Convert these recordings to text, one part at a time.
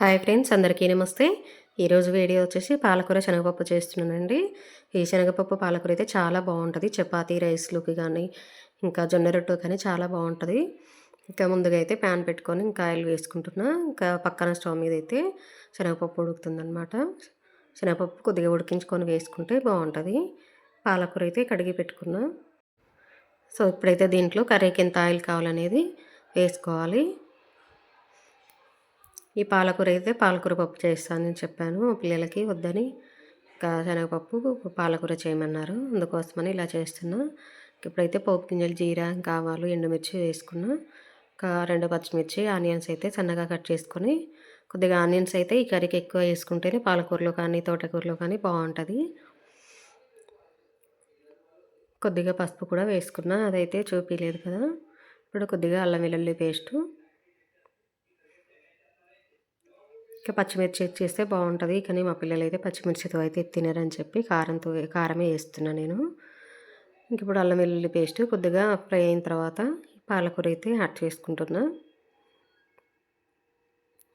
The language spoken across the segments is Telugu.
హాయ్ ఫ్రెండ్స్ అందరికీ నమస్తే. ఈరోజు వీడియో వచ్చేసి పాలకూర శనగపప్పు చేస్తున్నానండి. ఈ శనగపప్పు పాలకూర అయితే చాలా బాగుంటుంది. చపాతీ రైస్లోకి కానీ ఇంకా జొన్న రొట్టె కానీ చాలా బాగుంటుంది. ఇంకా ముందుగా అయితే ప్యాన్ పెట్టుకొని ఇంకా ఆయిల్ వేసుకుంటున్నా. ఇంకా పక్కన స్టవ్ మీద అయితే శనగపప్పు ఉడుకుతుందనమాట శనగపప్పు కొద్దిగా ఉడికించుకొని వేసుకుంటే బాగుంటుంది. పాలకూర అయితే కడిగి పెట్టుకున్నా. సో ఇప్పుడైతే దీంట్లో కర్రీకి ఎంత ఆయిల్ కావాలనేది వేసుకోవాలి. ఈ పాలకూర అయితే పాలకూర పప్పు చేస్తానని చెప్పాను. పిల్లలకి వద్దని ఇంకా శనగపప్పు పాలకూర చేయమన్నారు. అందుకోసమని ఇలా చేస్తున్నా. ఇప్పుడైతే పోపు గింజలు జీరా కావాలు ఎండుమిర్చి వేసుకున్నా. ఒక రెండు పచ్చిమిర్చి ఆనియన్స్ అయితే సన్నగా కట్ చేసుకొని కొద్దిగా ఆనియన్స్ అయితే ఈ కర్రీకి ఎక్కువ వేసుకుంటేనే పాలకూరలో కానీ తోటకూరలో కానీ బాగుంటుంది. కొద్దిగా పసుపు కూడా వేసుకున్నా. అదైతే చూపించలేదు కదా. ఇప్పుడు కొద్దిగా అల్లం వెల్లుల్లి పేస్టు ఇంకా పచ్చిమిర్చి చేస్తే బాగుంటుంది. కానీ మా పిల్లలు అయితే పచ్చిమిర్చితో అయితే తినరని చెప్పి కారంతో కారమే వేస్తున్నా నేను. ఇంక ఇప్పుడు అల్లం వెల్లుల్లి పేస్ట్ కొద్దిగా ఫ్రై అయిన తర్వాత పాలకూర అయితే యాడ్ చేసుకుంటున్నా.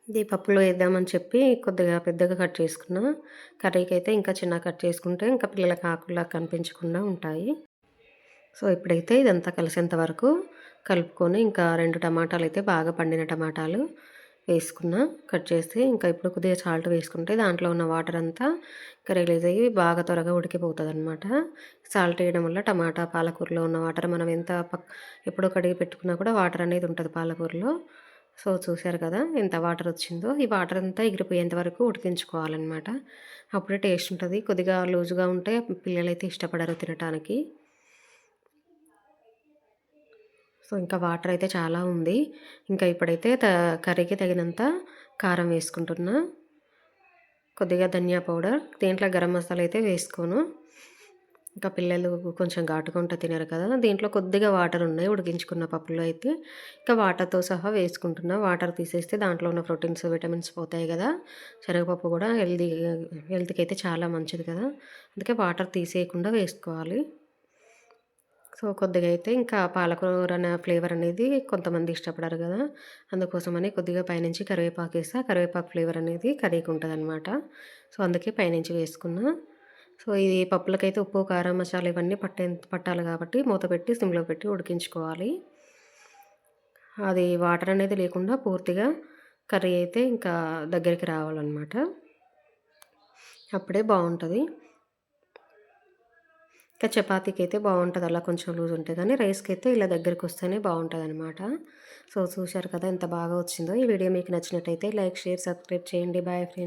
ఇది పప్పులో వేద్దామని చెప్పి కొద్దిగా పెద్దగా కట్ చేసుకున్నా. కర్రీకి అయితే ఇంకా చిన్న కట్ చేసుకుంటే ఇంకా పిల్లలకు ఆకులా కనిపించకుండా ఉంటాయి. సో ఇప్పుడైతే ఇదంతా కలిసేంత వరకు కలుపుకొని ఇంకా రెండు టమాటాలు అయితే బాగా పండిన టమాటాలు వేసుకున్నా కట్ చేసి ఇంకా ఇప్పుడు కొద్దిగా సాల్ట్ వేసుకుంటే దాంట్లో ఉన్న వాటర్ అంతా ఇంకా రిలీజ్ అయ్యి బాగా త్వరగా ఉడికిపోతుంది అనమాట సాల్ట్ వేయడం వల్ల టమాటా పాలకూరలో ఉన్న వాటర్ మనం ఎంత పక్ ఎప్పుడో కడిగి పెట్టుకున్నా కూడా వాటర్ అనేది ఉంటుంది పాలకూరలో. సో చూశారు కదా ఎంత వాటర్ వచ్చిందో. ఈ వాటర్ అంతా ఎగిరిపోయేంత వరకు ఉడికించుకోవాలన్నమాట. అప్పుడే టేస్ట్ ఉంటుంది. కొద్దిగా లూజుగా ఉంటే పిల్లలైతే ఇష్టపడరు తినడానికి సో ఇంకా వాటర్ అయితే చాలా ఉంది. ఇంకా ఇప్పుడైతే త కర్రీకి తగినంత కారం వేసుకుంటున్నా. కొద్దిగా ధనియా పౌడర్ దీంట్లో గరం మసాలా అయితే వేసుకోను. ఇంకా పిల్లలు కొంచెం ఘాటుగా ఉంటే తినరు కదా దీంట్లో కొద్దిగా వాటర్ ఉన్నాయి ఉడికించుకున్న పప్పులో అయితే. ఇంకా వాటర్తో సహా వేసుకుంటున్నా. వాటర్ తీసేస్తే దాంట్లో ఉన్న ప్రోటీన్స్ విటమిన్స్ పోతాయి కదా. శనగపప్పు కూడా హెల్దీ హెల్త్కి అయితే చాలా మంచిది కదా. అందుకే వాటర్ తీసేయకుండా వేసుకోవాలి. సో కొద్దిగా అయితే ఇంకా పాలకూర అనే ఫ్లేవర్ అనేది కొంతమంది ఇష్టపడరు కదా. అందుకోసమని కొద్దిగా పైనుంచి కరివేపాకు వేస్తా కరివేపాకు ఫ్లేవర్ అనేది కర్రీకి ఉంటుంది అనమాట సో అందుకే పైనుంచి వేసుకున్నా. సో ఇది పప్పులకైతే ఉప్పు కారం మసాలా ఇవన్నీ పట్టే పట్టాలి కాబట్టి మూత పెట్టి సిమ్లో పెట్టి ఉడికించుకోవాలి. అది వాటర్ అనేది లేకుండా పూర్తిగా కర్రీ అయితే ఇంకా దగ్గరికి రావాలన్నమాట. అప్పుడే బాగుంటుంది. ఇంకా చపాతీకి అయితే బాగుంటుంది. అలా కొంచెం లూజ్ ఉంటుంది కానీ రైస్కి అయితే ఇలా దగ్గరికి వస్తేనే బాగుంటుంది అనమాట సో చూశారు కదా ఎంత బాగా వచ్చిందో. ఈ వీడియో మీకు నచ్చినట్టయితే లైక్ షేర్ సబ్స్క్రైబ్ చేయండి. Boy friend